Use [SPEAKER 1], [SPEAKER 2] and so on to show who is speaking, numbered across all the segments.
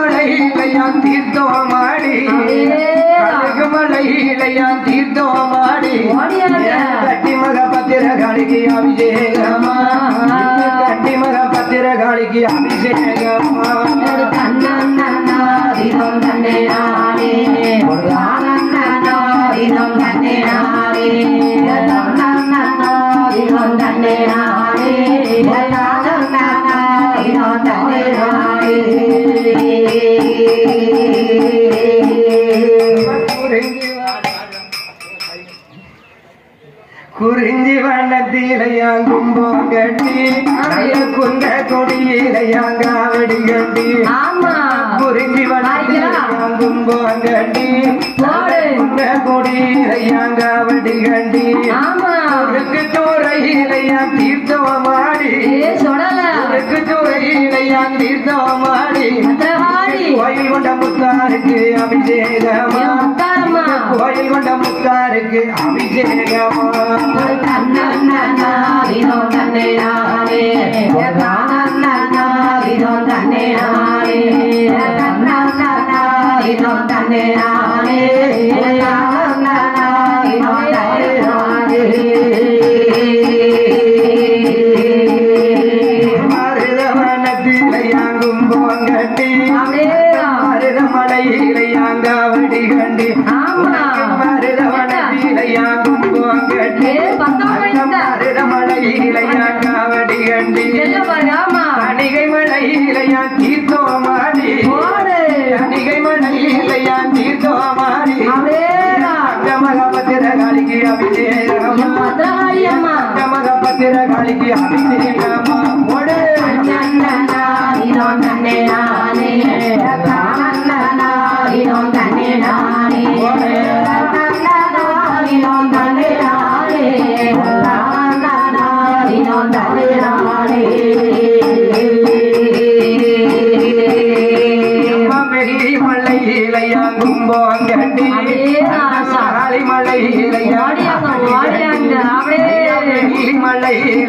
[SPEAKER 1] மலையிலையா தீர்த்தோமாடி கழுகு மலையிலையா தீர்த்தோமாடி
[SPEAKER 2] ஓடியாங்க.
[SPEAKER 1] கட்டி மக பத்திர காளிக்கு அபிஷேகமா. கட்டி மக பத்திர காளிக்கு அபிஷேகமா. போங்கட்டி நல்ல குந்த கொடியிலையாங்காவடி கட்டி
[SPEAKER 2] ஆமா.
[SPEAKER 1] குறிஞ்சி வண்ணத்திலையாங்கும் போங்கட்டி குந்த கொடியிலையாங்காவடி கட்டி
[SPEAKER 2] ஆமா.
[SPEAKER 1] உனக்கு துறையிலையா தீர்த்தமாடி
[SPEAKER 2] சொடல
[SPEAKER 1] உனக்கு துறையிலையா தீர்த்தமாடி கோயில் கொண்ட முத்தாருக்கு அபிஷேகமா. கோயில் கொண்ட முத்தாருக்கு அபிஷேகமா
[SPEAKER 2] ஒரு தன்னன்னாரினம் தன்னேனாரே. ஒரு
[SPEAKER 1] காளிக்கு அபிஷேகமா போடு
[SPEAKER 2] தன்னன்னாரினம் தன்னேனாரே. தன்னன்னாரினம் தன்னேனாரே. தன்னன்னாரினம் தன்னேனாரே. தன்னன்னாரினம் தன்னேனாரே.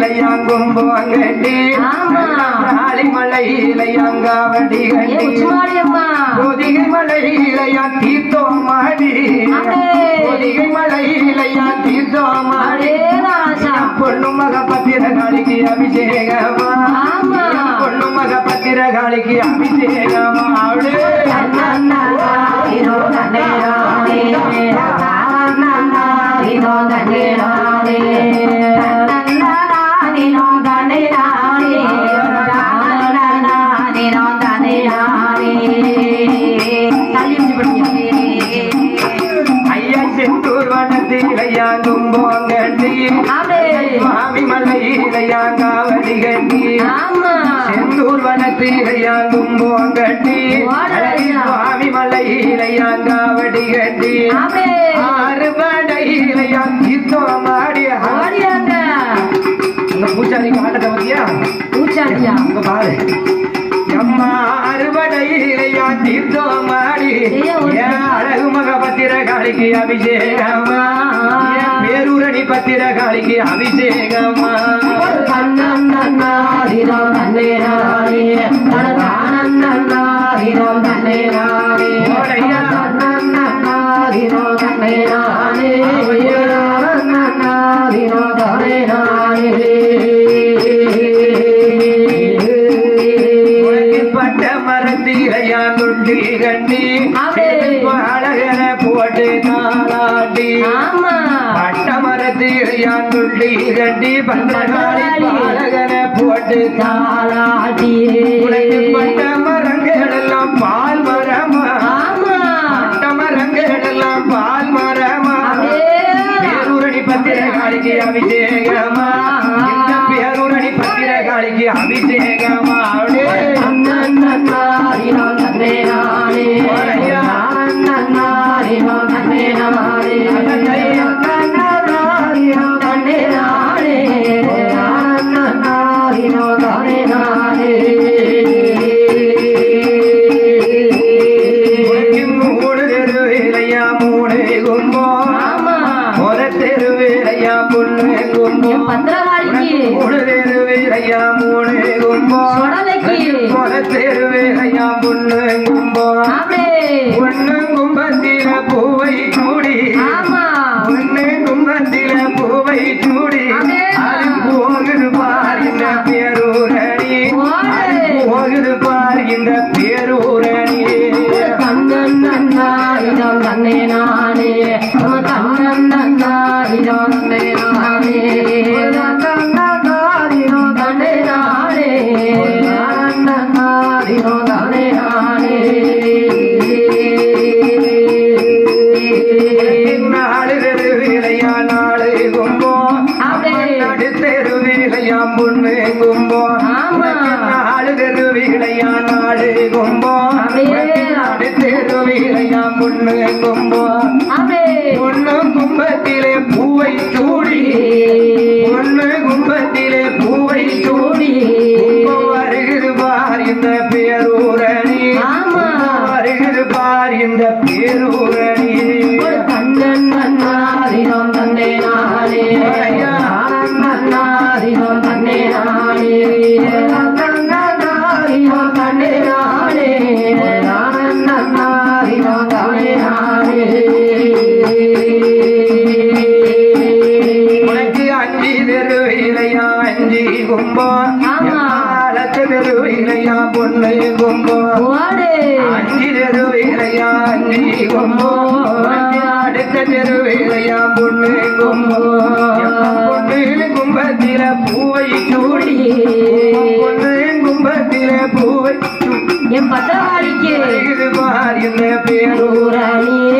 [SPEAKER 1] மலையிலையாங்கும் போங்கட்டி
[SPEAKER 2] ஆமா.
[SPEAKER 1] சாலி மலையிலையாங்காவடி
[SPEAKER 2] ஏ,
[SPEAKER 1] கட்டி. பொதிகை மலையிலையா தீர்த்தோமாடி
[SPEAKER 2] அப்படியே.
[SPEAKER 1] பொதிகை மலையிலையா தீர்த்தோமாடி
[SPEAKER 2] அதேதான் ஆஷா.
[SPEAKER 1] பொண்ணு மக பத்திர காளிக்கு அபிஷேகமா. பொண்ணு மக பத்திர காளிக்கு அபிஷேகமா அவளே
[SPEAKER 2] தன்னன்னாரினம் தன்னேனாரே.
[SPEAKER 1] செந்தூர் வனத்திலையாங்கும் போங்கட்டி
[SPEAKER 2] ஓடலையா.
[SPEAKER 1] சுவாமி மலையிலையாங்காவடி கட்டி. ஆறு படையிலையா தீர்த்தமாடி
[SPEAKER 2] ஓடியாங்க.
[SPEAKER 1] இந்த பூச்சாரி காட்டத்தை பத்தியா?
[SPEAKER 2] பூச்சாண்டியா
[SPEAKER 1] அங்க பாரு. எம்மா அறுபடையிலையா அழகு பத்திர காளிக்கு அபிஷேகமா பேரூரணி பத்திர காளிக்கு அபிஷேகமா கட்டி. அழகன போட்டு தாளாட்டி
[SPEAKER 2] ஆமா.
[SPEAKER 1] பட்ட மரத்திலையா துண்டி கட்டி பந்தகாளி அழகன போட்டு
[SPEAKER 2] தாளாட்டியே.
[SPEAKER 1] பட்ட மரங்கள் எல்லாம் பால் மரமா? பட்ட மரங்கள் எல்லாம் பால் மரமா. பேரூரணி பத்திர காளிக்கு அபிஷேகமா இந்த பேரூரணி பத்திர காளிக்கு அபிஷேகமா মহিন
[SPEAKER 2] ধরে
[SPEAKER 1] রাধে வீரையா பொண்ணு கொம்போ. பொண்ணு கும்பத்திலே பூவை சூடி. பொண்ணு கும்பத்திலே பூவை சூடி. வருகிறது பார் இந்த பேரூரணி. வருகிறது பார் இந்த பேரூரணி.
[SPEAKER 2] கண்ணன் மன்னாரிடம் தன்னே நாளே மன்னாரிடம் தன்னே நாளே உன்னை
[SPEAKER 1] கொம்போ. அஞ்சு தெருவேலையாம் நீ கொம்போ. அடுத்த தெருவேலையாம் பொண்ணு கொம்போ. பொண்ணு கும்பத்தில பூவை சூடி. பொண்ணு கும்பத்தில பூவை
[SPEAKER 2] என் பத்திரவாளிக்கு.
[SPEAKER 1] இது பார் இந்த பேரூராணியே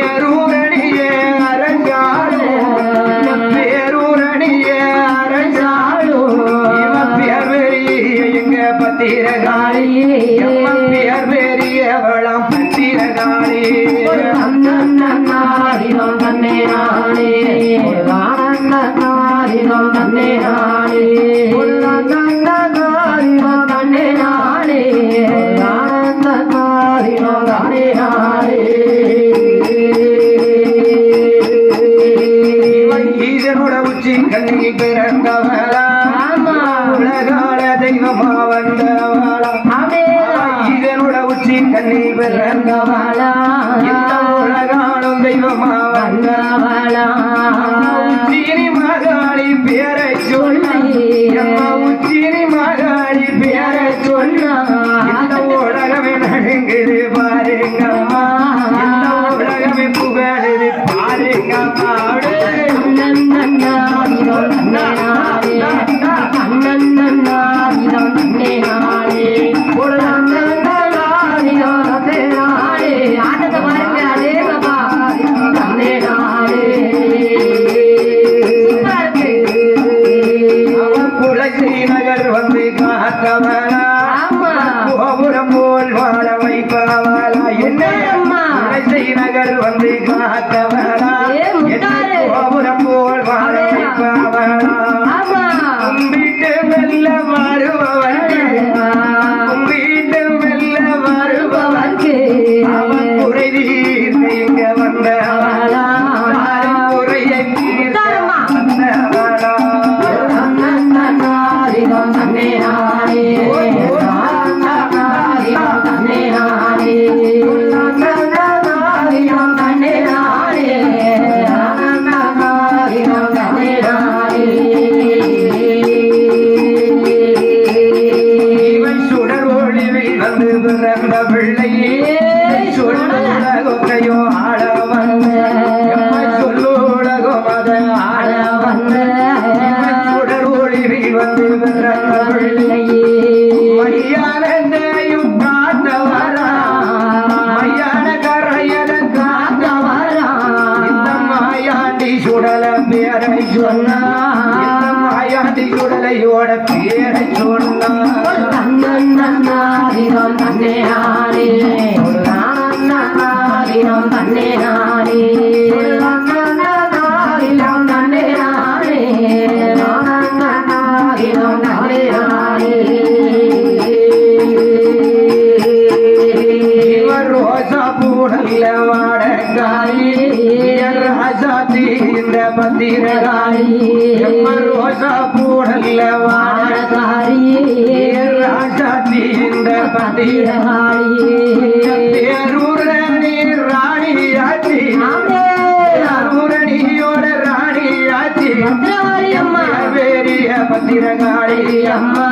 [SPEAKER 1] तेरा गालिए Bhagavan. சொன்னான்
[SPEAKER 2] தன்னே நானே நானன் தன்னே நானே தன்னே நானே தன்னே நானே
[SPEAKER 1] பூடல்ல ராஜாதி இந்த பத்திரகாரி ரோசா பூடல்ல வாடகாரி ராஜாதி இந்த பத்திரகாரி பேரூரணி ராணியாச்சி பேரூரணியோட ராணியாச்சி. வேறிய பத்திரகாளி அம்மா.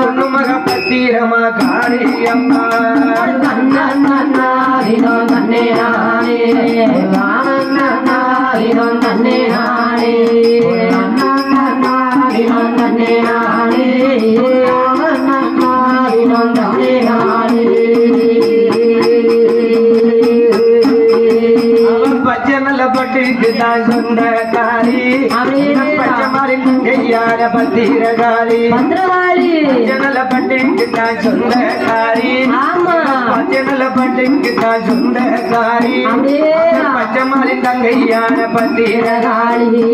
[SPEAKER 1] பொண்ணு மக பத்திரமா காளி
[SPEAKER 2] தன்னே நானே தன்னே நானே தன்னே நானே நானன்
[SPEAKER 1] அவன் தான் சொந்தக்காரி. பச்சை கையாட பத்திரகாளி.
[SPEAKER 2] பத்திரகாளி.
[SPEAKER 1] பச்சை நல்ல பட்டுக்கு தான் சொந்தக்காரி.
[SPEAKER 2] ஆமா.
[SPEAKER 1] பச்சை நல்ல பட்டுக்கு தான் சொந்தக்காரி.
[SPEAKER 2] அப்படியே.
[SPEAKER 1] பச்சை மாறி தங்கையான
[SPEAKER 2] பத்திரகாளி.